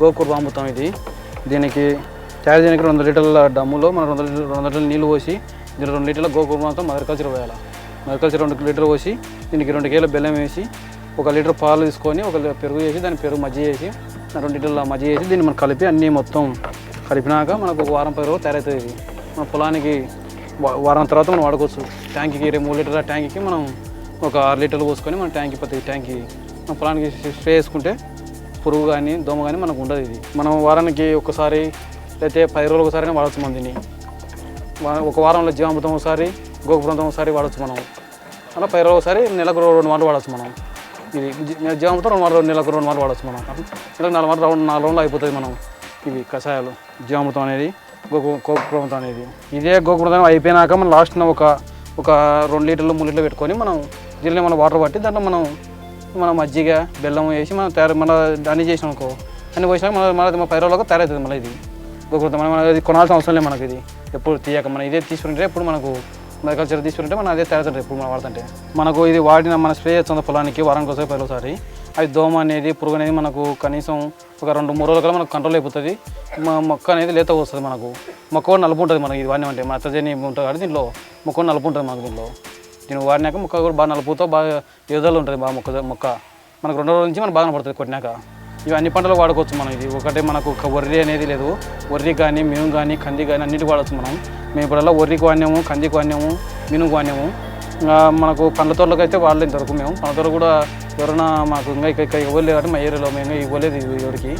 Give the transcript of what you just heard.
గోకూర అమ్ముతాం ఇది. దీనికి తయారు చేయడానికి రెండు లీటర్ల డమ్ములో మనం రెండు లీటర్ రెండు లీటర్లు నీళ్ళు పోసి దీని రెండు లీటర్ల గోకూర మాత్రం మదర్ కల్చర్ వేయాలి మదర్ కల్చర్ రెండు లీటర్లు పోసి దీనికి రెండు కేల బెల్లం వేసి ఒక లీటర్ పాలు తీసుకొని ఒక పెరుగు వేసి దాని పెరుగు మజ్జి చేసి రెండు లీటర్ల మజ్జి చేసి దీన్ని మనం కలిపి అన్నీ మొత్తం కలిపినాక మనకు ఒక వారం పది రోజులు తయారవుతుంది ఇది. మన పొలానికి వారం తర్వాత మనం వాడుకోవచ్చు. ట్యాంక్కి ఇరవై మూడు లీటర్ల ట్యాంక్కి మనం ఒక ఆరు లీటర్లు పోసుకొని మన ట్యాంక్ ప్రతి ట్యాంక్కి మన పొలానికి స్ప్రే చేసుకుంటే పురుగు కానీ దోమ కానీ మనకు ఉండదు ఇది. మనం వారానికి ఒకసారి లేకపోతే పది రోజులు ఒకసారి వాడచ్చు మనం దీన్ని. ఒక వారంలో జీవామృతం ఒకసారి గోకృతం ఒకసారి వాడచ్చు మనం. అలా పది రోజులు ఒకసారి నెలకు రెండు మార్లు వాడచ్చు మనం. ఇది జీవామృతం రెండు మార్లు నెలకు రెండు మార్లు వాడచ్చు మనం. నెలకు నాలుగు మార్లు రౌండ్ నాలుగు రోజులు అయిపోతుంది మనం. ఇవి కషాయాలు జీవామృతం అనేది గోకు గోకృతం అనేది. ఇదే గోకుప్రమతం అయిపోయినాక మనం లాస్ట్న ఒక ఒక రెండు లీటర్లు మూడు లీటర్లు పెట్టుకొని మనం దీనిలో మనం వాటర్ పట్టి దాంట్లో మనం మనం మజ్జిగ బెల్లం వేసి మనం తయారు మన అన్ని చేసినాం అనుకో. అన్ని పోసినాక మన మన పది రోజులకు తయారవుతుంది మళ్ళీ ఇది. గోకుప్రమతం మనం ఇది కొనాల్సిన అవసరం లేదు మనకి ఇది. ఎప్పుడు తీయక మనం ఇదే తీసుకుంటే ఎప్పుడు మనకు మెడికల్చర్ తీసుకుంటే మనం అదే తయారు ఎప్పుడు మనం వాడుతుంటే. మనకు ఇది వాడిన మన స్ప్రే చేస్తుంది పొలానికి వారానికి ఒకసారి పది అది దోమ అనేది పురుగు అనేది మనకు కనీసం ఒక రెండు మూడు రోజుల కల్లా మనకు కంట్రోల్ అయిపోతుంది. మా మొక్క అనేది లేత వస్తుంది మనకు. మొక్క కూడా నలుపు ఉంటుంది మనకి ఇది వాడినామంటే. మన అత్తజని ఉంటుంది కాబట్టి దీనిలో మొక్క నలుపు ఉంటుంది మనకు దీంట్లో. దీన్ని వాడినాక మొక్క కూడా బాగా నలుపుతో బాగా ఎదుదల ఉంటుంది బాగా మొక్క మొక్క. మనకు రెండు రోజుల నుంచి మనకు బాగా పడుతుంది కొట్టినాక. ఇవి అన్ని పంటలు వాడుకోవచ్చు మనం. ఇది ఒకటే మనకు ఒక వరి అనేది లేదు. వరి కానీ మినుము కానీ కంది కానీ అన్నిటి వాడచ్చు మనం. మేము ఇప్పుడల్లా వరికి వాడినాము కందికి వాడినాము మినుగు వాడినాము. మనకు పండ్ల తోటలకు అయితే వాడలేదు ఇంతవరకు మేము. పండ్ల తోట కూడా ఎవరైనా మాకు ఇంకా ఇక్కడ ఇవ్వలేదు కాబట్టి మా ఏరియాలో మేము ఇవ్వలేదు ఇది ఎవరికి.